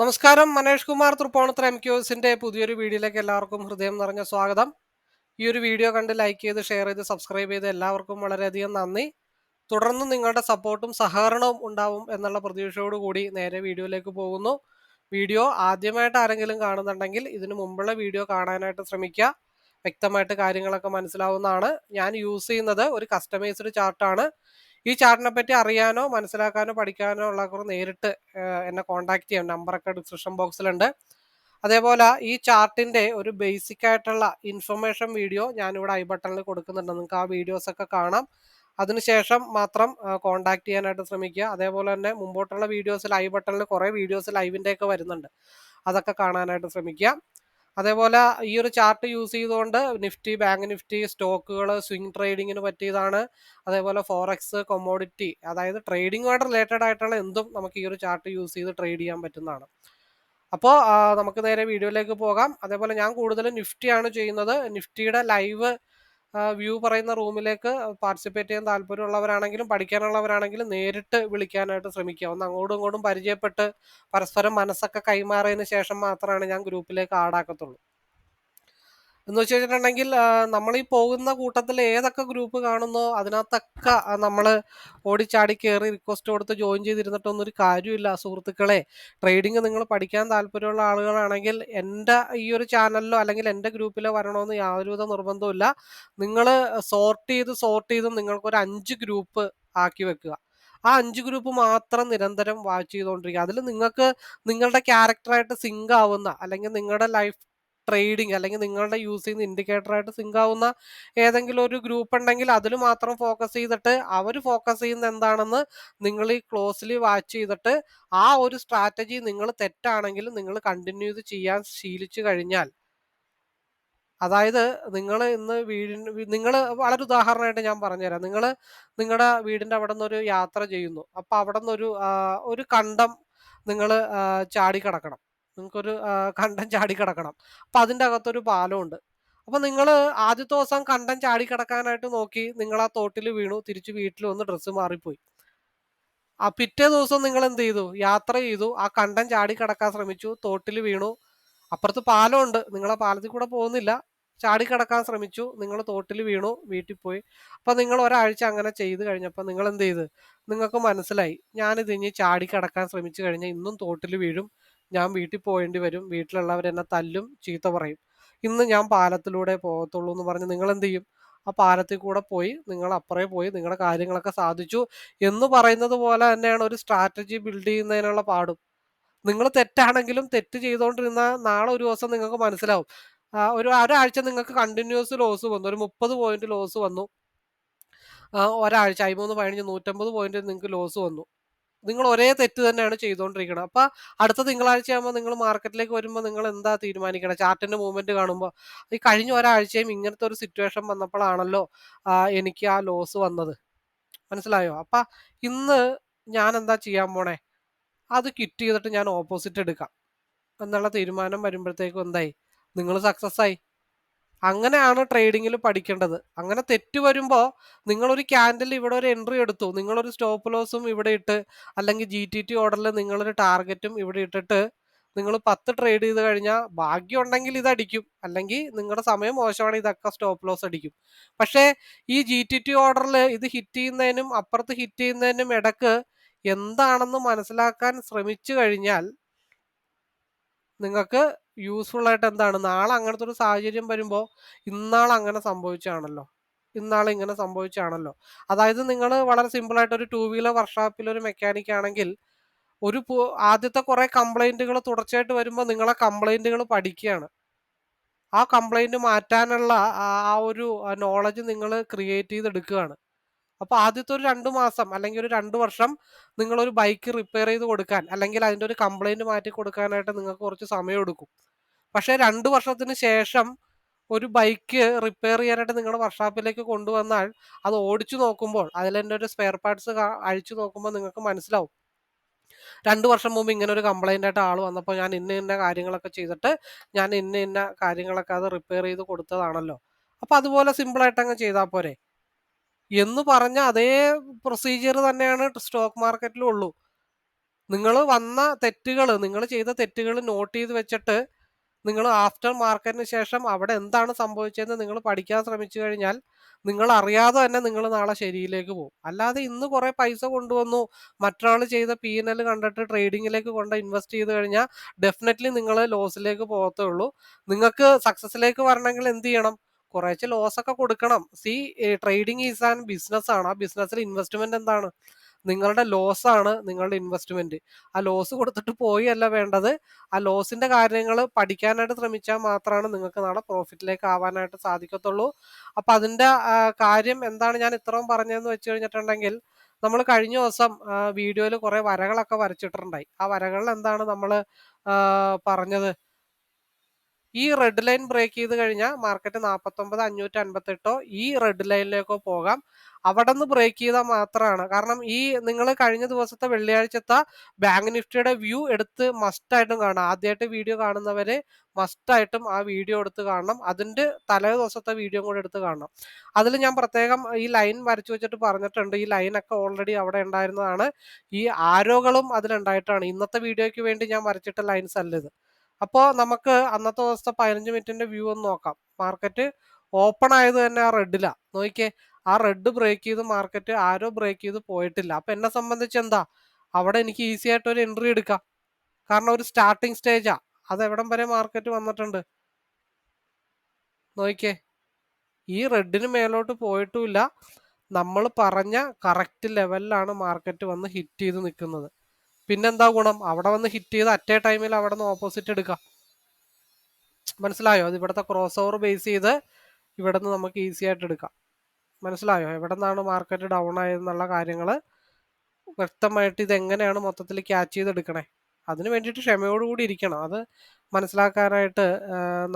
നമസ്കാരം മനേഷ് കുമാർ തൃപ്പോണത്ര എം ക്യൂസിന്റെ പുതിയൊരു വീഡിയോയിലേക്ക് എല്ലാവർക്കും ഹൃദയം നിറഞ്ഞ സ്വാഗതം. ഈ ഒരു വീഡിയോ കണ്ട് ലൈക്ക് ചെയ്ത് ഷെയർ ചെയ്ത് സബ്സ്ക്രൈബ് ചെയ്ത് എല്ലാവർക്കും വളരെയധികം നന്ദി. തുടർന്ന് നിങ്ങളുടെ സപ്പോർട്ടും സഹകരണവും ഉണ്ടാവും എന്നുള്ള പ്രതീക്ഷയോട് കൂടി നേരെ വീഡിയോയിലേക്ക് പോകുന്നു. വീഡിയോ ആദ്യമായിട്ട് ആരെങ്കിലും കാണുന്നുണ്ടെങ്കിൽ ഇതിനു മുമ്പുള്ള വീഡിയോ കാണാനായിട്ട് ശ്രമിക്കുക. വ്യക്തമായിട്ട് കാര്യങ്ങളൊക്കെ മനസ്സിലാവുന്നതാണ്. ഞാൻ യൂസ് ചെയ്യുന്നത് ഒരു കസ്റ്റമൈസ്ഡ് ചാർട്ടാണ് ഈ ചാർട്ടിനെ പറ്റി അറിയാനോ മനസ്സിലാക്കാനോ പഠിക്കാനോ ഉള്ളവർ നേരിട്ട് എന്നെ കോൺടാക്ട് ചെയ്യാം. നമ്പറൊക്കെ ഡിസ്ക്രിപ്ഷൻ ബോക്സിലുണ്ട്. അതേപോലെ ഈ ചാർട്ടിന്റെ ഒരു ബേസിക് ആയിട്ടുള്ള ഇൻഫർമേഷൻ വീഡിയോ ഞാനിവിടെ ഐ ബട്ടണിൽ കൊടുക്കുന്നുണ്ട്. നിങ്ങൾക്ക് ആ വീഡിയോസ് ഒക്കെ കാണാം അതിനുശേഷം മാത്രം കോൺടാക്ട് ചെയ്യാനായിട്ട് ശ്രമിക്കുക. അതേപോലെ തന്നെ മുമ്പോട്ടുള്ള വീഡിയോസിൽ ഐ ബട്ടണിൽ കുറേ വീഡിയോസ് ലൈവിന്റെ ഒക്കെ വരുന്നുണ്ട്. അതൊക്കെ കാണാനായിട്ട് ശ്രമിക്കുക. അതേപോലെ ഈ ഒരു ചാർട്ട് യൂസ് ചെയ്തുകൊണ്ട് നിഫ്റ്റി ബാങ്ക് നിഫ്റ്റി സ്റ്റോക്കുകൾ സ്വിംഗ് ട്രേഡിങ്ങിന് പറ്റിയതാണ്. അതേപോലെ ഫോറക്സ് കൊമോഡിറ്റി അതായത് ട്രേഡിങ്ങുമായിട്ട് റിലേറ്റഡ് ആയിട്ടുള്ള എന്തും നമുക്ക് ഈ ഒരു ചാർട്ട് യൂസ് ചെയ്ത് ട്രേഡ് ചെയ്യാൻ പറ്റുന്നതാണ്. അപ്പോൾ നമുക്ക് നേരെ വീഡിയോയിലേക്ക് പോകാം. അതേപോലെ ഞാൻ കൂടുതലും നിഫ്റ്റിയാണ് ചെയ്യുന്നത്. നിഫ്റ്റിയുടെ ലൈവ് വ്യൂ പറയുന്ന റൂമിലേക്ക് പാർട്ടിസിപ്പേറ്റ് ചെയ്യാൻ താല്പര്യമുള്ളവരാണെങ്കിലും പഠിക്കാനുള്ളവരാണെങ്കിലും നേരിട്ട് വിളിക്കാനായിട്ട് ശ്രമിക്കുക. ഒന്ന് അങ്ങോട്ടും ഇങ്ങോട്ടും പരിചയപ്പെട്ട് പരസ്പരം മനസ്സൊക്കെ കൈമാറിയതിന് ശേഷം മാത്രമാണ് ഞാൻ ഗ്രൂപ്പിലേക്ക് ആഡാക്കത്തുള്ളൂ എന്ന് വെച്ച് കഴിഞ്ഞിട്ടുണ്ടെങ്കിൽ നമ്മൾ ഈ പോകുന്ന കൂട്ടത്തിൽ ഏതൊക്കെ ഗ്രൂപ്പ് കാണുന്നോ അതിനകത്തൊക്കെ നമ്മൾ ഓടിച്ചാടി കയറി റിക്വസ്റ്റ് കൊടുത്ത് ജോയിൻ ചെയ്തിരുന്നിട്ടൊന്നും ഒരു കാര്യമില്ല. സുഹൃത്തുക്കളെ ട്രേഡിംഗ് നിങ്ങൾ പഠിക്കാൻ താല്പര്യമുള്ള ആളുകളാണെങ്കിൽ എന്റെ ഈ ഒരു ചാനലിലോ അല്ലെങ്കിൽ എന്റെ ഗ്രൂപ്പിലോ വരണമെന്ന് യാതൊരുവിധ നിർബന്ധമില്ല നിങ്ങൾ സോർട്ട് ചെയ്ത് സോർട്ട് ചെയ്ത് നിങ്ങൾക്കൊരു അഞ്ച് ഗ്രൂപ്പ് ആക്കി വെക്കുക. ആ അഞ്ച് ഗ്രൂപ്പ് മാത്രം നിരന്തരം വാച്ച് ചെയ്തുകൊണ്ടിരിക്കുക അതിൽ നിങ്ങൾക്ക് നിങ്ങളുടെ ക്യാരക്ടറായിട്ട് സിങ്ക് ആവുന്ന അല്ലെങ്കിൽ നിങ്ങളുടെ ലൈഫ് ട്രേഡിംഗ് അല്ലെങ്കിൽ നിങ്ങളുടെ യൂസ് ചെയ്യുന്ന ഇൻഡിക്കേറ്ററായിട്ട് സിങ്ക് ആവുന്ന ഏതെങ്കിലും ഒരു ഗ്രൂപ്പ് ഉണ്ടെങ്കിൽ അതിൽ മാത്രം ഫോക്കസ് ചെയ്തിട്ട് അവർ ഫോക്കസ് ചെയ്യുന്ന എന്താണെന്ന് നിങ്ങൾ ഈ ക്ലോസ്ലി വാച്ച് ചെയ്തിട്ട് ആ ഒരു സ്ട്രാറ്റജി നിങ്ങൾ തെറ്റാണെങ്കിലും നിങ്ങൾ കണ്ടിന്യൂ ചെയ്ത് ചെയ്യാൻ ശീലിച്ചു കഴിഞ്ഞാൽ. അതായത് നിങ്ങൾ ഇന്ന് വീടിന് നിങ്ങൾ വളരെ ഉദാഹരണമായിട്ട് ഞാൻ പറഞ്ഞുതരാം. നിങ്ങൾ നിങ്ങളുടെ വീടിന്റെ അവിടെ നിന്നൊരു യാത്ര ചെയ്യുന്നു. അപ്പോൾ അവിടെ നിന്നൊരു ഒരു കണ്ടം നിങ്ങൾ ചാടി കിടക്കണം നിങ്ങൾക്കൊരു കണ്ടം ചാടി കിടക്കണം. അപ്പം അതിന്റെ അകത്തൊരു പാലമുണ്ട് അപ്പം നിങ്ങൾ ആദ്യത്തെ ദിവസം കണ്ടം ചാടി കിടക്കാനായിട്ട് നോക്കി നിങ്ങൾ ആ തോട്ടിൽ വീണു തിരിച്ച് വീട്ടിൽ വന്ന് ഡ്രസ്സ് മാറിപ്പോയി. ആ പിറ്റേ ദിവസം നിങ്ങൾ എന്ത് ചെയ്തു? യാത്ര ചെയ്തു. ആ കണ്ടം ചാടി കിടക്കാൻ ശ്രമിച്ചു തോട്ടിൽ വീണു. അപ്പുറത്ത് പാലമുണ്ട് നിങ്ങൾ ആ പാലത്തിൽ കൂടെ പോകുന്നില്ല. ചാടി കിടക്കാൻ ശ്രമിച്ചു. നിങ്ങൾ തോട്ടിൽ വീണു വീട്ടിൽ പോയി. അപ്പം നിങ്ങൾ ഒരാഴ്ച അങ്ങനെ ചെയ്ത് കഴിഞ്ഞപ്പോൾ നിങ്ങൾ എന്ത് ചെയ്ത്? നിങ്ങൾക്ക് മനസ്സിലായി. ഞാനിത് ഇനി ചാടി കിടക്കാൻ ശ്രമിച്ചു കഴിഞ്ഞാൽ ഇന്നും തോട്ടിൽ വീഴും. ഞാൻ വീട്ടിൽ പോകേണ്ടി വരും. വീട്ടിലുള്ളവർ എന്നെ തല്ലും ചീത്ത പറയും. ഇന്ന് ഞാൻ പാലത്തിലൂടെ പോകത്തുള്ളൂ എന്ന് പറഞ്ഞ് നിങ്ങൾ എന്ത് ചെയ്യും ആ പാലത്തിൽ കൂടെ പോയി നിങ്ങൾ അപ്പുറേ പോയി നിങ്ങളുടെ കാര്യങ്ങളൊക്കെ സാധിച്ചു എന്ന് പറയുന്നത് പോലെ തന്നെയാണ് ഒരു സ്ട്രാറ്റജി ബിൽഡ് ചെയ്യുന്നതിനുള്ള പാടും. നിങ്ങൾ തെറ്റാണെങ്കിലും തെറ്റ് ചെയ്തുകൊണ്ടിരുന്ന നാളെ ഒരു ദിവസം നിങ്ങൾക്ക് മനസ്സിലാവും. ഒരു ഒരാഴ്ച നിങ്ങൾക്ക് കണ്ടിന്യൂസ് ലോസ് വന്നു. ഒരു മുപ്പത് പോയിന്റ് ലോസ് വന്നു. ഒരാഴ്ച അയിമൂന്ന് പതിനഞ്ച് നൂറ്റമ്പത് പോയിന്റ് നിങ്ങൾക്ക് ലോസ് വന്നു. നിങ്ങൾ ഒരേ തെറ്റ് തന്നെയാണ് ചെയ്തുകൊണ്ടിരിക്കുന്നത് അപ്പൊ അടുത്ത തിങ്കളാഴ്ച ആകുമ്പോൾ നിങ്ങൾ മാർക്കറ്റിലേക്ക് വരുമ്പോൾ നിങ്ങൾ എന്താ തീരുമാനിക്കണം? ചാർട്ടിന്റെ മൂവ്മെന്റ് കാണുമ്പോൾ ഈ കഴിഞ്ഞ ഒരാഴ്ചയും ഇങ്ങനത്തെ ഒരു സിറ്റുവേഷൻ വന്നപ്പോഴാണല്ലോ എനിക്ക് ആ ലോസ് വന്നത്. മനസ്സിലായോ? അപ്പൊ ഇന്ന് ഞാൻ എന്താ ചെയ്യാൻ പോണേ? അത് കിറ്റ് ചെയ്തിട്ട് ഞാൻ ഓപ്പോസിറ്റ് എടുക്കാം. എന്നുള്ള തീരുമാനം വരുമ്പോഴത്തേക്കും എന്തായി? നിങ്ങൾ സക്സസ് ആയി അങ്ങനെയാണ് ട്രേഡിങ്ങിൽ പഠിക്കേണ്ടത്. അങ്ങനെ തെറ്റ് വരുമ്പോൾ നിങ്ങളൊരു ക്യാൻഡിൽ ഇവിടെ ഒരു എൻട്രി എടുത്തു. നിങ്ങളൊരു സ്റ്റോപ്പ് ലോസും ഇവിടെ ഇട്ട് അല്ലെങ്കിൽ ജി ടി ടി ഓർഡറിൽ നിങ്ങളൊരു ടാർഗറ്റും ഇവിടെ ഇട്ടിട്ട് നിങ്ങൾ പത്ത് ട്രേഡ് ചെയ്ത് കഴിഞ്ഞാൽ ഭാഗ്യമുണ്ടെങ്കിൽ ഇത് അടിക്കും. അല്ലെങ്കിൽ നിങ്ങളുടെ സമയം മോശമാണ് ഇതൊക്കെ സ്റ്റോപ്പ് ലോസ് അടിക്കും. പക്ഷേ ഈ ജി ടി ടി ഓർഡറിൽ ഇത് ഹിറ്റ് ചെയ്യുന്നതിനും അപ്പുറത്ത് ഹിറ്റ് ചെയ്യുന്നതിനും ഇടയ്ക്ക് എന്താണെന്ന് മനസ്സിലാക്കാൻ ശ്രമിച്ചു കഴിഞ്ഞാൽ നിങ്ങൾക്ക് യൂസ്ഫുൾ ആയിട്ട് എന്താണ്? നാളെ അങ്ങനത്തെ ഒരു സാഹചര്യം വരുമ്പോൾ ഇന്നാൾ അങ്ങനെ സംഭവിച്ചാണല്ലോ. ഇന്നാൾ ഇങ്ങനെ സംഭവിച്ചാണല്ലോ. അതായത് നിങ്ങൾ വളരെ സിമ്പിൾ ആയിട്ട് ഒരു ടൂ വീലർ വർക്ക്ഷോപ്പിൽ ഒരു മെക്കാനിക് ആണെങ്കിൽ ഒരു ആദ്യത്തെ കുറെ കംപ്ലൈന്റുകൾ തുടർച്ചയായിട്ട് വരുമ്പോൾ നിങ്ങളെ കംപ്ലൈന്റുകൾ പഠിക്കുകയാണ്. ആ കംപ്ലൈന്റ് മാറ്റാനുള്ള ആ ഒരു നോളജ് നിങ്ങൾ ക്രിയേറ്റ് ചെയ്തെടുക്കുകയാണ്. അപ്പൊ ആദ്യത്തെ ഒരു രണ്ട് മാസം അല്ലെങ്കിൽ ഒരു രണ്ട് വർഷം നിങ്ങൾ ഒരു ബൈക്ക് റിപ്പയർ ചെയ്ത് കൊടുക്കാൻ അല്ലെങ്കിൽ അതിന്റെ ഒരു കംപ്ലൈന്റ് മാറ്റി കൊടുക്കാനായിട്ട് നിങ്ങൾക്ക് കുറച്ച് സമയം എടുക്കും. പക്ഷെ രണ്ട് വർഷത്തിന് ശേഷം ഒരു ബൈക്ക് റിപ്പയർ ചെയ്യാനായിട്ട് നിങ്ങളുടെ വർക്ക്ഷോപ്പിലേക്ക് കൊണ്ടുവന്നാൽ അത് ഓടിച്ചു നോക്കുമ്പോൾ അതിലെന്റെ ഒരു സ്പെയർ പാർട്സ് അഴിച്ചു നോക്കുമ്പോൾ നിങ്ങൾക്ക് മനസ്സിലാവും. രണ്ട് വർഷം മുമ്പ് ഇങ്ങനെ ഒരു കംപ്ലൈന്റ് ആയിട്ട് ആൾ വന്നപ്പോൾ ഞാൻ ഇന്ന ഇന്ന കാര്യങ്ങളൊക്കെ ചെയ്തിട്ട് ഞാൻ ഇന്ന ഇന്ന കാര്യങ്ങളൊക്കെ അത് റിപ്പയർ ചെയ്ത് കൊടുത്തതാണല്ലോ. അപ്പോൾ അതുപോലെ സിമ്പിളായിട്ട് അങ്ങ് ചെയ്താൽ പോരെ. എന്ന് പറഞ്ഞ അതേ പ്രൊസീജിയർ തന്നെയാണ് സ്റ്റോക്ക് മാർക്കറ്റിലും ഉള്ളൂ നിങ്ങൾ വന്ന തെറ്റുകൾ നിങ്ങൾ ചെയ്ത തെറ്റുകൾ നോട്ട് ചെയ്ത് വെച്ചിട്ട് നിങ്ങൾ ആഫ്റ്റർ മാർക്കറ്റിന് ശേഷം അവിടെ എന്താണ് സംഭവിച്ചതെന്ന് നിങ്ങൾ പഠിക്കാൻ ശ്രമിച്ചു കഴിഞ്ഞാൽ നിങ്ങൾ അറിയാതെ തന്നെ നിങ്ങൾ നാളെ ശരിയിലേക്ക് പോകും. അല്ലാതെ ഇന്ന് കുറേ പൈസ കൊണ്ടുവന്നു മറ്റൊരാൾ ചെയ്ത പി എൻ എൽ കണ്ടിട്ട് ട്രേഡിങ്ങിലേക്ക് കൊണ്ട് ഇൻവെസ്റ്റ് ചെയ്ത് കഴിഞ്ഞാൽ ഡെഫിനറ്റ്ലി നിങ്ങൾ ലോസിലേക്ക് പോകത്തേ ഉള്ളൂ. നിങ്ങൾക്ക് സക്സസിലേക്ക് വരണമെങ്കിൽ എന്ത് ചെയ്യണം? കുറേശ്ശെ ലോസ് ഒക്കെ കൊടുക്കണം. See trading is an business ആണ്. ആ ബിസിനസ്സിൽ ഇൻവെസ്റ്റ്മെന്റ് എന്താണ്? നിങ്ങളുടെ ലോസ് ആണ് നിങ്ങളുടെ ഇൻവെസ്റ്റ്മെന്റ് ആ ലോസ് കൊടുത്തിട്ട് പോയി അല്ല വേണ്ടത്. ആ ലോസിന്റെ കാര്യങ്ങൾ പഠിക്കാനായിട്ട് ശ്രമിച്ചാൽ മാത്രമാണ് നിങ്ങൾക്ക് നാളെ പ്രോഫിറ്റിലേക്ക് ആവാനായിട്ട് സാധിക്കത്തുള്ളൂ. അപ്പൊ അതിന്റെ കാര്യം എന്താണ് ഞാൻ ഇത്രയും പറഞ്ഞതെന്ന് വെച്ച് കഴിഞ്ഞിട്ടുണ്ടെങ്കിൽ നമ്മൾ കഴിഞ്ഞ ദിവസം വീഡിയോയിൽ കുറെ വരകളൊക്കെ വരച്ചിട്ടുണ്ടായി. ആ വരകളിൽ എന്താണ് നമ്മൾ പറഞ്ഞത്? ഈ റെഡ് ലൈൻ ബ്രേക്ക് ചെയ്ത് കഴിഞ്ഞാൽ മാർക്കറ്റ് നാൽപ്പത്തൊമ്പത് അഞ്ഞൂറ്റി അൻപത്തെട്ടോ ഈ റെഡ് ലൈനിലേക്കോ പോകാം. അവിടെ നിന്ന് ബ്രേക്ക് ചെയ്താൽ മാത്രമാണ് കാരണം ഈ നിങ്ങൾ കഴിഞ്ഞ ദിവസത്തെ വെള്ളിയാഴ്ചത്തെ ബാങ്ക് നിഫ്റ്റിയുടെ വ്യൂ എടുത്ത് മസ്റ്റായിട്ടും കാണാം. ആദ്യമായിട്ട് വീഡിയോ കാണുന്നവർ മസ്റ്റായിട്ടും ആ വീഡിയോ എടുത്ത് കാണണം. അതിന്റെ തലേ ദിവസത്തെ വീഡിയോ കൂടെ എടുത്ത് കാണണം. അതിൽ ഞാൻ പ്രത്യേകം ഈ ലൈൻ വരച്ചു വെച്ചിട്ട് പറഞ്ഞിട്ടുണ്ട്. ഈ ലൈനൊക്കെ ഓൾറെഡി അവിടെ ഉണ്ടായിരുന്നതാണ്. ഈ ആരോകളും അതിലുണ്ടായിട്ടാണ്. ഇന്നത്തെ വീഡിയോയ്ക്ക് വേണ്ടി ഞാൻ വരച്ചിട്ട ലൈൻസ് അല്ല ഇത്. അപ്പോൾ നമുക്ക് അന്നത്തെ ദിവസത്തെ പതിനഞ്ച് മിനിറ്റിന്റെ വ്യൂ ഒന്ന് നോക്കാം. മാർക്കറ്റ് ഓപ്പൺ ആയത് തന്നെ ആ റെഡിലാണ് നോക്കിയേ ആ റെഡ് ബ്രേക്ക് ചെയ്ത് മാർക്കറ്റ് ആരോ ബ്രേക്ക് ചെയ്ത് പോയിട്ടില്ല. അപ്പം എന്നെ സംബന്ധിച്ച് എന്താ? അവിടെ എനിക്ക് ഈസി ആയിട്ട് ഒരു എൻട്രി എടുക്കാം. കാരണം ഒരു സ്റ്റാർട്ടിങ് സ്റ്റേജാ അത് എവിടം വരെ മാർക്കറ്റ് വന്നിട്ടുണ്ട്? നോക്കിയേ ഈ റെഡിന് മേലോട്ട് പോയിട്ടുമില്ല. നമ്മൾ പറഞ്ഞ കറക്റ്റ് ലെവലിലാണ് മാർക്കറ്റ് വന്ന് ഹിറ്റ് ചെയ്ത് നിൽക്കുന്നത്. പിന്നെന്താ ഗുണം? അവിടെ വന്ന് ഹിറ്റ് ചെയ്ത് അറ്റേ ടൈമിൽ അവിടെ നിന്ന് ഓപ്പോസിറ്റ് എടുക്കാം. മനസ്സിലായോ? അത് ഇവിടുത്തെ ക്രോസ് ഓവർ ബേസ് ചെയ്ത് ഇവിടെ നിന്ന് നമുക്ക് ഈസി ആയിട്ട് എടുക്കാം. മനസ്സിലായോ? എവിടെ നിന്നാണ് മാർക്കറ്റ് ഡൗൺ ആയതെന്നുള്ള കാര്യങ്ങൾ വ്യക്തമായിട്ട് ഇത് എങ്ങനെയാണ് മൊത്തത്തിൽ ക്യാച്ച് ചെയ്തെടുക്കണേ? അതിന് വേണ്ടിയിട്ട് ക്ഷമയോടുകൂടി ഇരിക്കണം. അത് മനസ്സിലാക്കാനായിട്ട്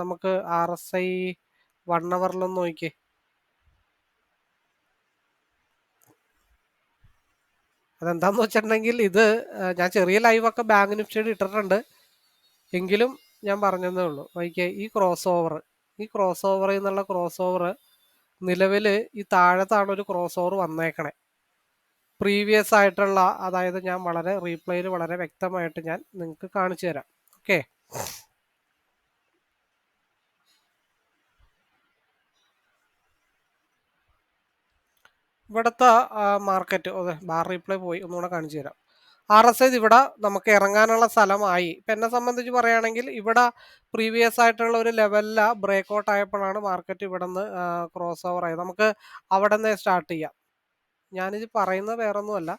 നമുക്ക് ആർ എസ് ഐ വൺ അവറിലൊന്ന് നോക്കിയേ. അതെന്താന്ന് വെച്ചിട്ടുണ്ടെങ്കിൽ ഇത് ഞാൻ ചെറിയ ലൈവൊക്കെ ബാങ്ക് നിഫ്റ്റിയുടെ ഇട്ടിട്ടുണ്ട്. എങ്കിലും ഞാൻ പറഞ്ഞതേ ഉള്ളൂ. നോക്കിയേ ഈ ക്രോസ് ഓവർ ഈ ക്രോസ് ഓവർ എന്നുള്ള ക്രോസ് ഓവർ നിലവിൽ ഈ താഴത്താണ് ഒരു ക്രോസ് ഓവർ വന്നേക്കണേ. പ്രീവിയസ് ആയിട്ടുള്ള അതായത് ഞാൻ വളരെ റീപ്ലേയിൽ വളരെ വ്യക്തമായിട്ട് ഞാൻ നിങ്ങൾക്ക് കാണിച്ചു തരാം. ഓക്കെ ഇവിടുത്തെ മാർക്കറ്റ് ബാർ റീപ്ലേ പോയി. ഒന്നുകൂടെ കാണിച്ചു തരാം. ആർ എസ് ഐ ഇവിടെ നമുക്ക് ഇറങ്ങാനുള്ള സ്ഥലമായി. ഇപ്പം എന്നെ സംബന്ധിച്ച് പറയുകയാണെങ്കിൽ ഇവിടെ പ്രീവിയസ് ആയിട്ടുള്ള ഒരു ലെവലിൽ ബ്രേക്ക് ഔട്ട് ആയപ്പോഴാണ് മാർക്കറ്റ് ഇവിടെ നിന്ന് ക്രോസ് ഓവർ ആയത്. നമുക്ക് അവിടെ നിന്ന് സ്റ്റാർട്ട് ചെയ്യാം. ഞാനിത് പറയുന്നത് വേറൊന്നുമല്ല.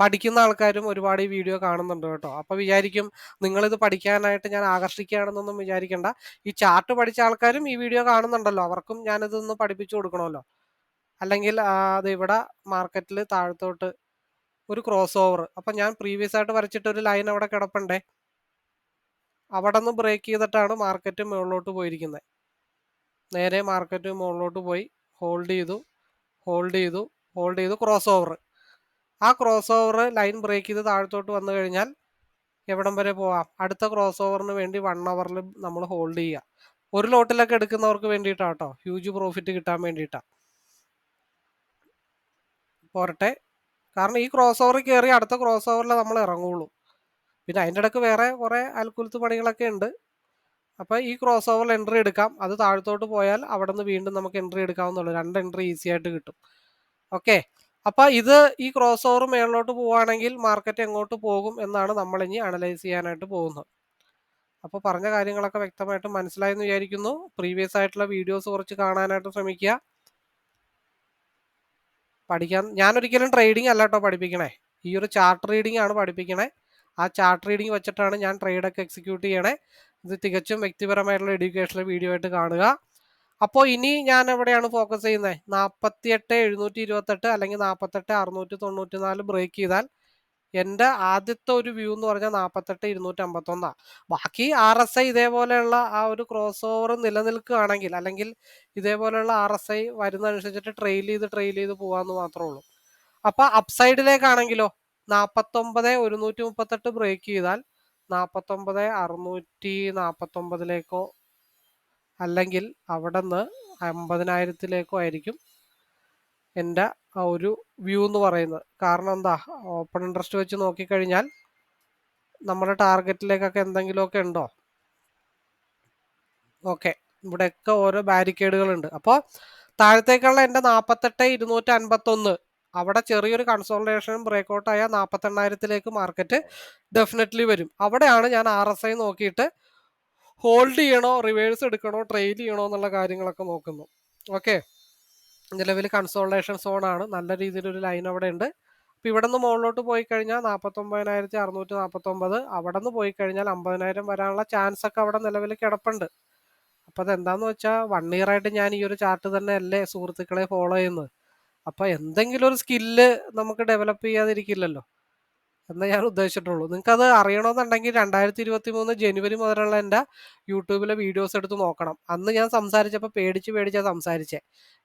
പഠിക്കുന്ന ആൾക്കാരും ഒരുപാട് ഈ വീഡിയോ കാണുന്നുണ്ട് കേട്ടോ. അപ്പോൾ വിചാരിക്കും നിങ്ങളിത് പഠിക്കാനായിട്ട് ഞാൻ ആകർഷിക്കുകയാണെന്നൊന്നും വിചാരിക്കേണ്ട. ഈ ചാർട്ട് പഠിച്ച ആൾക്കാരും ഈ വീഡിയോ കാണുന്നുണ്ടല്ലോ. അവർക്കും ഞാനിതൊന്ന് പഠിപ്പിച്ചു കൊടുക്കണമല്ലോ. അല്ലെങ്കിൽ അത് ഇവിടെ മാർക്കറ്റിൽ താഴത്തോട്ട് ഒരു ക്രോസ് ഓവർ അപ്പം ഞാൻ പ്രീവിയസ് ആയിട്ട് വരച്ചിട്ട് ഒരു ലൈൻ അവിടെ കിടപ്പണ്ടേ. അവിടെ നിന്ന് ബ്രേക്ക് ചെയ്തിട്ടാണ് മാർക്കറ്റ് മുകളിലോട്ട് പോയിരിക്കുന്നത് നേരെ മാർക്കറ്റ് മുകളിലോട്ട് പോയി ഹോൾഡ് ചെയ്തു ഹോൾഡ് ചെയ്തു ഹോൾഡ് ചെയ്തു ക്രോസ് ഓവർ ആ ക്രോസ് ഓവർ ലൈൻ ബ്രേക്ക് ചെയ്ത് താഴത്തോട്ട് വന്നു കഴിഞ്ഞാൽ എവിടം വരെ പോവാം? അടുത്ത ക്രോസ് ഓവറിന് വേണ്ടി വൺ അവറിൽ നമ്മൾ ഹോൾഡ് ചെയ്യുക ഒരു ലോട്ടിലൊക്കെ എടുക്കുന്നവർക്ക് വേണ്ടിയിട്ടാട്ടോ. ഹ്യൂജ് പ്രോഫിറ്റ് കിട്ടാൻ വേണ്ടിയിട്ടാണ് പോരട്ടെ. കാരണം ഈ ക്രോസ് ഓവർ കയറി അടുത്ത ക്രോസ് ഓവറിൽ നമ്മൾ ഇറങ്ങുള്ളൂ. പിന്നെ അതിന്റെ ഇടയ്ക്ക് വേറെ കുറേ അൽക്കുലത്ത് പണികളൊക്കെ ഉണ്ട്. അപ്പോൾ ഈ ക്രോസ് ഓവറിൽ എൻട്രി എടുക്കാം. അത് താഴത്തോട്ട് പോയാൽ അവിടെ നിന്ന് വീണ്ടും നമുക്ക് എൻട്രി എടുക്കാവുന്നുള്ളൂ രണ്ട് എൻട്രി ഈസി ആയിട്ട് കിട്ടും. ഓക്കെ അപ്പോൾ ഇത് ഈ ക്രോസ് ഓവർ മേളിലോട്ട് പോവുകയാണെങ്കിൽ മാർക്കറ്റ് എങ്ങോട്ട് പോകും എന്നാണ് നമ്മൾ ഇനി അനലൈസ് ചെയ്യാനായിട്ട് പോകുന്നത്. അപ്പോൾ പറഞ്ഞ കാര്യങ്ങളൊക്കെ വ്യക്തമായിട്ട് മനസ്സിലായെന്ന് വിചാരിക്കുന്നു. പ്രീവിയസ് ആയിട്ടുള്ള വീഡിയോസ് കുറച്ച് കാണാനായിട്ട് ശ്രമിക്കുക. പഠിക്കാൻ ഞാൻ ഒരിക്കലും ട്രേഡിംഗ് അല്ല കേട്ടോ പഠിപ്പിക്കണേ. ഈ ഒരു ചാർട്ട് റീഡിംഗ് ആണ് പഠിപ്പിക്കണേ. ആ ചാർട്ട് റീഡിംഗ് വെച്ചിട്ടാണ് ഞാൻ ട്രേഡൊക്കെ എക്സിക്യൂട്ട് ചെയ്യണേ. ഇത് തികച്ചും വ്യക്തിപരമായിട്ടുള്ള എഡ്യൂക്കേഷണൽ വീഡിയോ ആയിട്ട് കാണുക. അപ്പോൾ ഇനി ഞാൻ എവിടെയാണ് ഫോക്കസ് ചെയ്യുന്നത് നാൽപ്പത്തിയെട്ട് എഴുന്നൂറ്റി ഇരുപത്തെട്ട് അല്ലെങ്കിൽ നാൽപ്പത്തെട്ട് അറുന്നൂറ്റി തൊണ്ണൂറ്റി നാല് ബ്രേക്ക് ചെയ്താൽ എന്റെ ആദ്യത്തെ ഒരു വ്യൂ എന്ന് പറഞ്ഞാൽ നാൽപ്പത്തെട്ട് ഇരുന്നൂറ്റി അമ്പത്തൊന്നാണ് ബാക്കി ആർ എസ് ഐ ഇതേപോലെയുള്ള ആ ഒരു ക്രോസ് ഓവർ നിലനിൽക്കുകയാണെങ്കിൽ അല്ലെങ്കിൽ ഇതേപോലെയുള്ള ആർ എസ് ഐ വരുന്നതനുസരിച്ചിട്ട് ട്രെയിൽ ചെയ്ത് ട്രെയിൽ ചെയ്ത് പോകാമെന്ന് മാത്രമേ ഉള്ളൂ അപ്പോൾ അപ്സൈഡിലേക്കാണെങ്കിലോ നാൽപ്പത്തൊമ്പത് ഒരുന്നൂറ്റി മുപ്പത്തെട്ട് ബ്രേക്ക് ചെയ്താൽ നാൽപ്പത്തൊമ്പത് അറുന്നൂറ്റി നാൽപ്പത്തൊമ്പതിലേക്കോ അല്ലെങ്കിൽ അവിടെ നിന്ന് അമ്പതിനായിരത്തിലേക്കോ ആയിരിക്കും എന്റെ ആ ഒരു വ്യൂ എന്ന് പറയുന്നത്. കാരണം എന്താ? ഓപ്പൺ ഇൻട്രസ്റ്റ് വെച്ച് നോക്കിക്കഴിഞ്ഞാൽ നമ്മുടെ ടാർഗറ്റിലേക്കൊക്കെ എന്തെങ്കിലുമൊക്കെ ഉണ്ടോ? ഓക്കെ ഇവിടെയൊക്കെ ഓരോ ബാരിക്കേഡുകളുണ്ട് അപ്പോൾ താഴത്തേക്കുള്ള എന്റെ നാൽപ്പത്തെട്ട് ഇരുന്നൂറ്റി അൻപത്തൊന്ന് അവിടെ ചെറിയൊരു കൺസോൾട്ടേഷൻ ബ്രേക്ക്ഔട്ട് ആയ നാൽപ്പത്തെണ്ണായിരത്തിലേക്ക് മാർക്കറ്റ് ഡെഫിനറ്റ്ലി വരും. അവിടെയാണ് ഞാൻ ആർ എസ് ഐ നോക്കിയിട്ട് ഹോൾഡ് ചെയ്യണോ റിവേഴ്സ് എടുക്കണോ ട്രെയിൽ ചെയ്യണോ എന്നുള്ള കാര്യങ്ങളൊക്കെ നോക്കുന്നു ഓക്കെ നിലവിൽ കൺസോൾട്ടേഷൻ സോണാണ് നല്ല രീതിയിലൊരു ലൈൻ അവിടെ ഉണ്ട് അപ്പോൾ ഇവിടെ നിന്ന് മുകളിലോട്ട് പോയി കഴിഞ്ഞാൽ നാൽപ്പത്തൊമ്പതിനായിരത്തി അറുന്നൂറ്റി നാൽപ്പത്തൊമ്പത് അവിടെ നിന്ന് പോയി കഴിഞ്ഞാൽ അമ്പതിനായിരം വരാനുള്ള ചാൻസ് ഒക്കെ അവിടെ നിലവിൽ കിടപ്പുണ്ട്. അപ്പോൾ അതെന്താന്ന് വെച്ചാൽ വൺ ഇയർ ആയിട്ട് ഞാൻ ഈ ഒരു ചാർട്ട് തന്നെ അല്ലേ സുഹൃത്തുക്കളെ ഫോളോ ചെയ്യുന്നത്. അപ്പോൾ എന്തെങ്കിലും ഒരു സ്കില്ല് നമുക്ക് ഡെവലപ്പ് ചെയ്യാതിരിക്കില്ലല്ലോ. എന്നേ ഞാൻ ഉദ്ദേശിച്ചിട്ടുള്ളൂ. നിങ്ങൾക്ക് അത് അറിയണമെന്നുണ്ടെങ്കിൽ രണ്ടായിരത്തി ഇരുപത്തി മൂന്ന് ജനുവരി മുതലുള്ള എന്റെ യൂട്യൂബിലെ വീഡിയോസ് എടുത്ത് നോക്കണം. അന്ന് ഞാൻ സംസാരിച്ചപ്പോൾ പേടിച്ച് പേടിച്ചാണ് സംസാരിച്ചേ.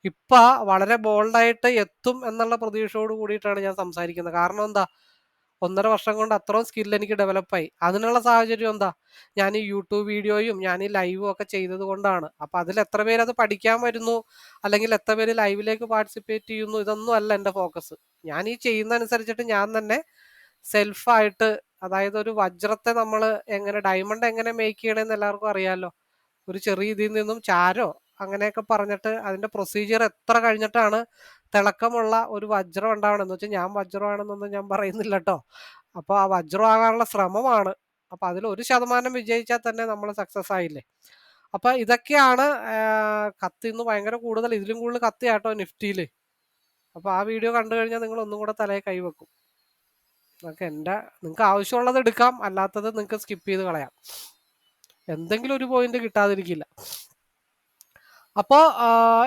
ഇപ്പം വളരെ ബോൾഡായിട്ട് എത്തും എന്നുള്ള പ്രതീക്ഷയോട് കൂടിയിട്ടാണ് ഞാൻ സംസാരിക്കുന്നത്. കാരണം എന്താ? ഒന്നര വർഷം കൊണ്ട് അത്രയും സ്കിൽ എനിക്ക് ഡെവലപ്പായി. അതിനുള്ള സാഹചര്യം എന്താ? ഞാൻ ഈ യൂട്യൂബ് വീഡിയോയും ഞാൻ ഈ ലൈവും ഒക്കെ ചെയ്തത് കൊണ്ടാണ്. അപ്പം അതിൽ എത്ര പേര് അത് പഠിക്കാൻ വരുന്നു? അല്ലെങ്കിൽ എത്ര പേര് ലൈവിലേക്ക് പാർട്ടിസിപ്പേറ്റ് ചെയ്യുന്നു? ഇതൊന്നും അല്ല എന്റെ ഫോക്കസ്. ഞാൻ ഈ ചെയ്യുന്ന അനുസരിച്ചിട്ട് ഞാൻ തന്നെ സെൽഫായിട്ട് അതായത് ഒരു വജ്രത്തെ നമ്മൾ എങ്ങനെ ഡയമണ്ട് എങ്ങനെ മേക്ക് ചെയ്യണമെന്ന് എല്ലാവർക്കും അറിയാമല്ലോ ഒരു ചെറിയ ഇതിൽ നിന്നും ചാരോ അങ്ങനെയൊക്കെ പറഞ്ഞിട്ട് അതിന്റെ പ്രൊസീജിയർ എത്ര കഴിഞ്ഞിട്ടാണ് തിളക്കമുള്ള ഒരു വജ്രം ഉണ്ടാവണമെന്ന് വെച്ചാൽ ഞാൻ വജ്രമാണെന്നൊന്നും ഞാൻ പറയുന്നില്ല കേട്ടോ അപ്പോൾ ആ വജ്രമാകാനുള്ള ശ്രമമാണ്. അപ്പോൾ അതിൽ ഒരു ശതമാനം വിജയിച്ചാൽ തന്നെ നമ്മൾ സക്സസ് ആയില്ലേ. അപ്പോൾ ഇതൊക്കെയാണ് കത്തി ഇന്ന് ഭയങ്കര കൂടുതൽ ഇതിലും കൂടുതൽ കത്തിയാട്ടോ നിഫ്റ്റിയിൽ അപ്പോൾ ആ വീഡിയോ കണ്ടു കഴിഞ്ഞാൽ നിങ്ങൾ ഒന്നും കൂടെ തലയിൽ കൈവെക്കും ഓക്കെ എന്റെ നിങ്ങൾക്ക് ആവശ്യമുള്ളത് എടുക്കാം അല്ലാത്തത് നിങ്ങൾക്ക് സ്കിപ്പ് ചെയ്ത് കളയാം. എന്തെങ്കിലും ഒരു പോയിന്റ് കിട്ടാതിരിക്കില്ല. അപ്പോൾ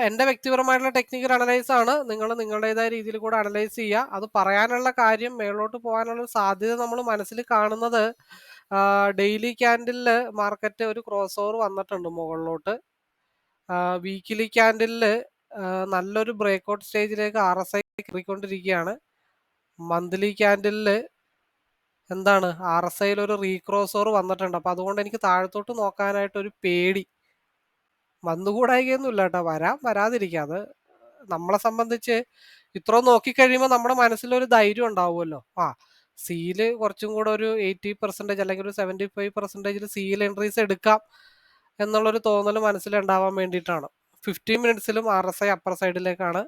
എന്റെ വ്യക്തിപരമായിട്ടുള്ള ടെക്നിക്കൽ അനലൈസ് ആണ്. നിങ്ങൾ നിങ്ങളുടേതായ രീതിയിൽ കൂടെ അനലൈസ് ചെയ്യുക. അത് പറയാനുള്ള കാര്യം മേളോട്ട് പോകാനുള്ള സാധ്യത നമ്മൾ മനസ്സിൽ കാണുന്നത് ഡെയിലി ക്യാൻഡിലിൽ മാർക്കറ്റ് ഒരു ക്രോസ് ഓവർ വന്നിട്ടുണ്ട് മുകളിലോട്ട്. വീക്കിലി ക്യാൻഡിലിൽ നല്ലൊരു ബ്രേക്ക്ഔട്ട് സ്റ്റേജിലേക്ക് ആർ എസ് ഐ കയറിക്കൊണ്ടിരിക്കുകയാണ്. മന്ത്ലി ക്യാൻഡിലിൽ എന്താണ് ആർ എസ് ഐയിൽ ഒരു റീക്രോസ് ഓവർ വന്നിട്ടുണ്ട്. അപ്പോൾ അതുകൊണ്ട് എനിക്ക് താഴത്തോട്ട് നോക്കാനായിട്ട് ഒരു പേടി. വന്നുകൂടായികയൊന്നുമില്ല കേട്ടോ. വരാം വരാതിരിക്കാം. അത് നമ്മളെ സംബന്ധിച്ച് ഇത്ര നോക്കിക്കഴിയുമ്പോൾ നമ്മുടെ മനസ്സിലൊരു ധൈര്യം ഉണ്ടാവുമല്ലോ. ആ സീൽ കുറച്ചും കൂടെ ഒരു എയ്റ്റി പെർസെന്റേജ് അല്ലെങ്കിൽ ഒരു സെവന്റി ഫൈവ് പെർസെന്റേജിൽ സീൽ എൻട്രീസ് എടുക്കാം എന്നുള്ളൊരു തോന്നൽ മനസ്സിലുണ്ടാവാൻ വേണ്ടിയിട്ടാണ്. ഫിഫ്റ്റീൻ മിനിറ്റ്സിലും ആർ എസ് ഐ അപ്പർ സൈഡിലേക്കാണ്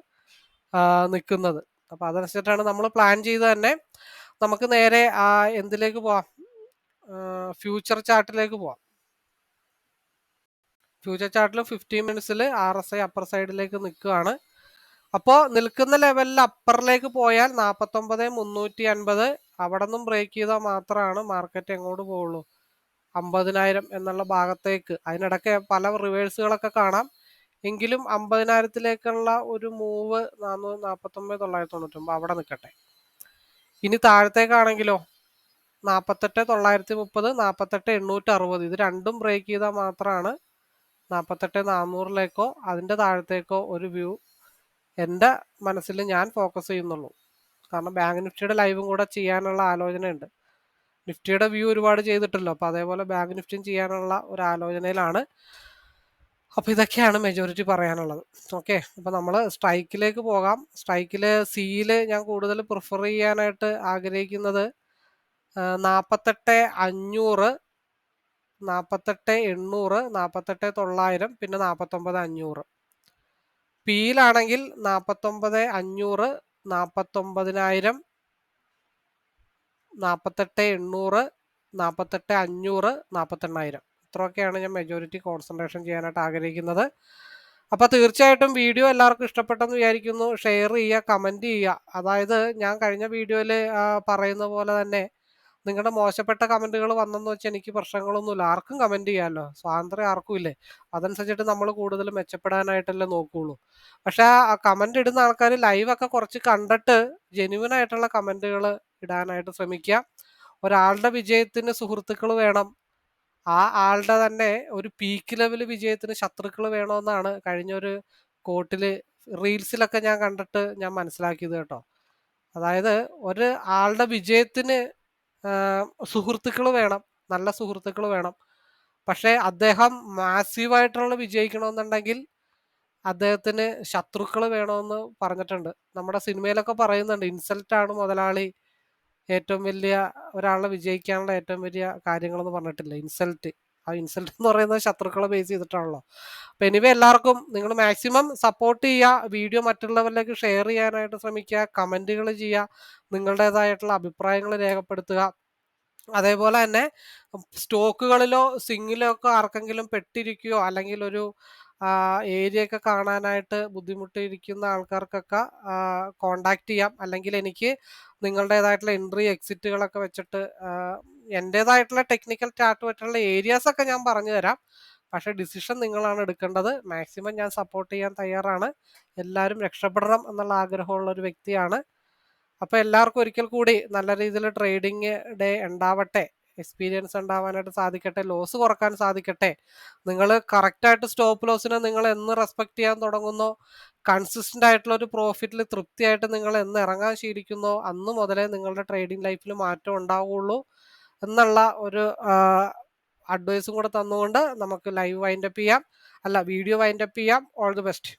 നിൽക്കുന്നത് അപ്പോൾ അതനുസരിച്ചിട്ടാണ് നമ്മൾ പ്ലാൻ ചെയ്ത് തന്നെ നമുക്ക് നേരെ ആ എന്തിലേക്ക് പോവാം? ഫ്യൂച്ചർ ചാർട്ടിലേക്ക് പോവാം. ഫ്യൂച്ചർ ചാർട്ടിൽ ഫിഫ്റ്റീൻ മിനിറ്റ്സിൽ ആർ എസ് ഐ അപ്പർ സൈഡിലേക്ക് നിൽക്കുകയാണ്. അപ്പോൾ നിൽക്കുന്ന ലെവലിൽ അപ്പറിലേക്ക് പോയാൽ നാൽപ്പത്തൊമ്പത് മുന്നൂറ്റി അൻപത് അവിടെ നിന്നും ബ്രേക്ക് ചെയ്താൽ മാത്രമാണ് മാർക്കറ്റ് എങ്ങോട്ട് പോവുള്ളൂ? അമ്പതിനായിരം എന്നുള്ള ഭാഗത്തേക്ക്. അതിനിടയ്ക്ക് പല റിവേഴ്സുകളൊക്കെ കാണാം. എങ്കിലും അമ്പതിനായിരത്തിലേക്കുള്ള ഒരു മൂവ് നാനൂറ് നാൽപ്പത്തൊമ്പത് തൊള്ളായിരത്തി തൊണ്ണൂറ്റൊമ്പത് അവിടെ നിൽക്കട്ടെ. ഇനി താഴത്തേക്കാണെങ്കിലോ നാൽപ്പത്തെട്ട് തൊള്ളായിരത്തി മുപ്പത് നാൽപ്പത്തെട്ട് എണ്ണൂറ്റി അറുപത് ഇത് രണ്ടും ബ്രേക്ക് ചെയ്താൽ മാത്രമാണ് നാൽപ്പത്തെട്ട് നാനൂറിലേക്കോ അതിന്റെ താഴത്തേക്കോ ഒരു വ്യൂ എന്റെ മനസ്സിൽ ഞാൻ ഫോക്കസ് ചെയ്യുന്നുള്ളൂ. കാരണം ബാങ്ക് നിഫ്റ്റിയുടെ ലൈവും കൂടെ ചെയ്യാനുള്ള ആലോചനയുണ്ട്. നിഫ്റ്റിയുടെ വ്യൂ ഒരുപാട് ചെയ്തിട്ടല്ലോ അപ്പോൾ അതേപോലെ ബാങ്ക് നിഫ്റ്റിയും ചെയ്യാനുള്ള ഒരു ആലോചനയിലാണ് അപ്പോൾ ഇതൊക്കെയാണ് മെജോറിറ്റി പറയാനുള്ളത്. ഓക്കെ അപ്പോൾ നമ്മൾ സ്ട്രൈക്കിലേക്ക് പോകാം. സ്ട്രൈക്കിൽ സിയിൽ ഞാൻ കൂടുതൽ പ്രിഫർ ചെയ്യാനായിട്ട് ആഗ്രഹിക്കുന്നത് നാൽപ്പത്തെട്ട് അഞ്ഞൂറ് നാൽപ്പത്തെട്ട് എണ്ണൂറ് നാൽപ്പത്തെട്ട് തൊള്ളായിരം പിന്നെ നാൽപ്പത്തൊമ്പത് അഞ്ഞൂറ്. പിയിലാണെങ്കിൽ നാൽപ്പത്തൊമ്പത് അഞ്ഞൂറ് നാൽപ്പത്തൊമ്പതിനായിരം നാൽപ്പത്തെട്ട് എണ്ണൂറ് നാൽപ്പത്തെട്ട് അഞ്ഞൂറ് നാൽപ്പത്തെണ്ണായിരം ഇത്രയൊക്കെയാണ് ഞാൻ മെജോറിറ്റി കോൺസെൻട്രേഷൻ ചെയ്യാനായിട്ട് ആഗ്രഹിക്കുന്നത്. അപ്പോൾ തീർച്ചയായിട്ടും വീഡിയോ എല്ലാവർക്കും ഇഷ്ടപ്പെട്ടെന്ന് വിചാരിക്കുന്നു. ഷെയർ ചെയ്യുക കമന്റ് ചെയ്യുക. അതായത് ഞാൻ കഴിഞ്ഞ വീഡിയോയിൽ പറയുന്ന പോലെ തന്നെ നിങ്ങളുടെ മോശപ്പെട്ട കമന്റുകൾ വന്നെന്ന് വെച്ചാൽ എനിക്ക് പ്രശ്നങ്ങളൊന്നുമില്ല. ആർക്കും കമന്റ് ചെയ്യാമല്ലോ സ്വാതന്ത്ര്യം ആർക്കും ഇല്ലേ? അതനുസരിച്ചിട്ട് നമ്മൾ കൂടുതൽ മെച്ചപ്പെടാനായിട്ടല്ലേ നോക്കുകയുള്ളൂ പക്ഷേ ആ കമന്റ് ഇടുന്ന ആൾക്കാർ ലൈവൊക്കെ കുറച്ച് കണ്ടിട്ട് ജെനുവിൻ ആയിട്ടുള്ള കമന്റുകൾ ഇടാനായിട്ട് ശ്രമിക്കുക. ഒരാളുടെ വിജയത്തിന് സുഹൃത്തുക്കൾ വേണം. ആ ആളുടെ തന്നെ ഒരു പീക്ക് ലെവൽ വിജയത്തിന് ശത്രുക്കൾ വേണമെന്നാണ് കഴിഞ്ഞ ഒരു കോട്ടിൽ റീൽസിലൊക്കെ ഞാൻ കണ്ടിട്ട് ഞാൻ മനസ്സിലാക്കിയത് കേട്ടോ. അതായത് ഒരു ആളുടെ വിജയത്തിന് സുഹൃത്തുക്കൾ വേണം നല്ല സുഹൃത്തുക്കൾ വേണം. പക്ഷേ അദ്ദേഹം മാസീവായിട്ടുള്ള വിജയിക്കണമെന്നുണ്ടെങ്കിൽ അദ്ദേഹത്തിന് ശത്രുക്കൾ വേണമെന്ന് പറഞ്ഞിട്ടുണ്ട്. നമ്മുടെ സിനിമയിലൊക്കെ പറയുന്നുണ്ട് ഇൻസൾട്ടാണ് മുതലാളി ഏറ്റവും വലിയ ഒരാളെ വിജയിക്കാനുള്ള ഏറ്റവും വലിയ കാര്യങ്ങളെന്ന് പറഞ്ഞിട്ടില്ല? ഇൻസൾട്ട് ആ ഇൻസൾട്ട് എന്ന് പറയുന്നത് ശത്രുക്കളെ ബേസ് ചെയ്തിട്ടാണല്ലോ. അപ്പം എനിവേ എല്ലാവർക്കും നിങ്ങൾ മാക്സിമം സപ്പോർട്ട് ചെയ്യുക. വീഡിയോ മറ്റുള്ളവരിലേക്ക് ഷെയർ ചെയ്യാനായിട്ട് ശ്രമിക്കുക. കമന്റുകൾ ചെയ്യുക. നിങ്ങളുടേതായിട്ടുള്ള അഭിപ്രായങ്ങൾ രേഖപ്പെടുത്തുക. അതേപോലെ തന്നെ സ്റ്റോക്കുകളിലോ സിങ്ങിലോ ഒക്കെ ആർക്കെങ്കിലും പെട്ടിരിക്കുകയോ അല്ലെങ്കിൽ ഒരു ഏരിയ ഒക്കെ കാണാനായിട്ട് ബുദ്ധിമുട്ടിയിരിക്കുന്ന ആൾക്കാർക്കൊക്കെ കോണ്ടാക്ട് ചെയ്യാം. അല്ലെങ്കിൽ എനിക്ക് നിങ്ങളുടേതായിട്ടുള്ള എൻട്രി എക്സിറ്റുകളൊക്കെ വെച്ചിട്ട് എന്റേതായിട്ടുള്ള ടെക്നിക്കൽ ചാർട്ട് വെച്ചിട്ടുള്ള ഏരിയാസൊക്കെ ഞാൻ പറഞ്ഞു തരാം. പക്ഷേ ഡിസിഷൻ നിങ്ങളാണ് എടുക്കേണ്ടത്. മാക്സിമം ഞാൻ സപ്പോർട്ട് ചെയ്യാൻ തയ്യാറാണ്. എല്ലാവരും രക്ഷപ്പെടണം എന്നുള്ള ആഗ്രഹമുള്ള ഒരു വ്യക്തിയാണ്. അപ്പോൾ എല്ലാവർക്കും ഒരിക്കൽ കൂടി നല്ല രീതിയിൽ ട്രേഡിംഗ് ഡേ ഉണ്ടാവട്ടെ. എക്സ്പീരിയൻസ് ഉണ്ടാവാനായിട്ട് സാധിക്കട്ടെ ലോസ് കുറയ്ക്കാൻ സാധിക്കട്ടെ. നിങ്ങൾ കറക്റ്റായിട്ട് സ്റ്റോപ്പ് ലോസിനെ നിങ്ങൾ എന്ന് റെസ്പെക്റ്റ് ചെയ്യാൻ തുടങ്ങുന്നോ? കൺസിസ്റ്റന്റ് ആയിട്ടുള്ള ഒരു പ്രോഫിറ്റിൽ തൃപ്തിയായിട്ട് നിങ്ങൾ എന്ന് ഇറങ്ങാൻ ശീലിക്കുന്നോ? അന്ന് മുതലേ നിങ്ങളുടെ ട്രേഡിംഗ് ലൈഫിൽ മാറ്റം ഉണ്ടാവുകയുള്ളൂ എന്നുള്ള ഒരു അഡ്വൈസും കൂടെ തന്നുകൊണ്ട് നമുക്ക് ലൈവ് വൈൻഡപ്പ് ചെയ്യാം. അല്ല വീഡിയോ വൈൻഡപ്പ് ചെയ്യാം. All the best